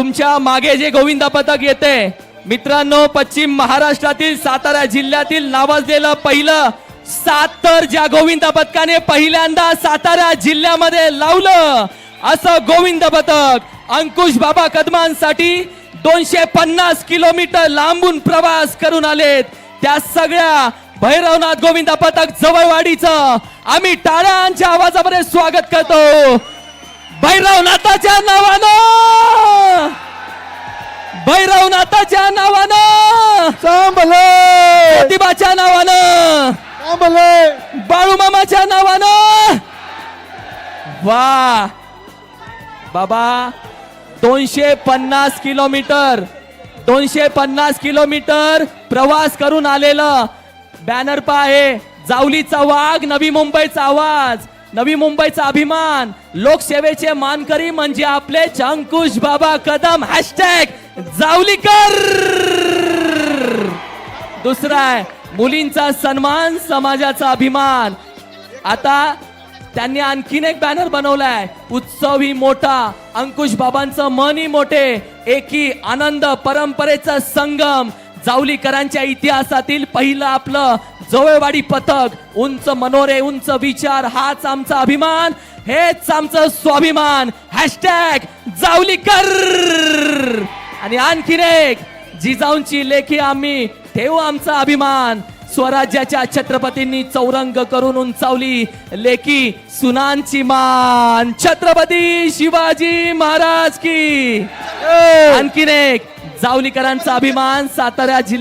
तुमच्या मागे जे गोविंदा पथक येते मित्रांनो पश्चिम महाराष्ट्रातील सातारा जिल्ह्यातील नावाजलेलं पहिलं सात तर ज्या गोविंदा पथकाने पहिल्यांदा सातारा जिल्ह्यामध्ये लावलं असं गोविंद पथक अंकुश बाबा कदमांसाठी दोनशे पन्नास किलोमीटर लांबून प्रवास करून आलेत. त्या सगळ्या भैरवनाथ गोविंदा पथक जवळवाडीचं आम्ही टाळ्यांच्या आवाजामध्ये स्वागत करतो. भैरवनाथाच्या नावानं! भैरवनाथाच्या नावानं. चांबले प्रतिभाच्या नावानं. चांबले बाळूमामाच्या नावानं. वा. बाबा दोनशे पन्नास किलोमीटर दोनशे पन्नास किलोमीटर प्रवास करून आलेलं बॅनर पा आहे जावलीचा वाघ नवी मुंबईचा आवाज. नवी मुंबईचा अभिमान. लोकसेवेचे मानकरी म्हणजे आपले अंकुश बाबा कदम. हॅशटॅग जावलीकर. दुसरा आहे मुलींचा सन्मान समाजाचा अभिमान. आता त्यांनी आणखीन एक बॅनर बनवलाय. उत्सव ही मोठा अंकुश बाबांचं मन ही मोठे एकी आनंद परंपरेचा संगम. जावलीकरांच्या इतिहासातील पहिलं आपलं जवळवाडी पथक उंच मनोरे उंच विचार हाच आमचा अभिमान हेच आमचं स्वाभिमान. हॅशटॅग जावलीकर! आणि आणखीन एक जिजाऊंची लेखी आम्ही ठेवू आमचा अभिमान. स्वराज्याच्या छत्रपतींनी चौरंग करून उंचावली लेखी सुनांची मान. छत्रपती शिवाजी महाराज की! आणखीन एक जावलीकरांचा अभिमान सातारा जिल्ह्यात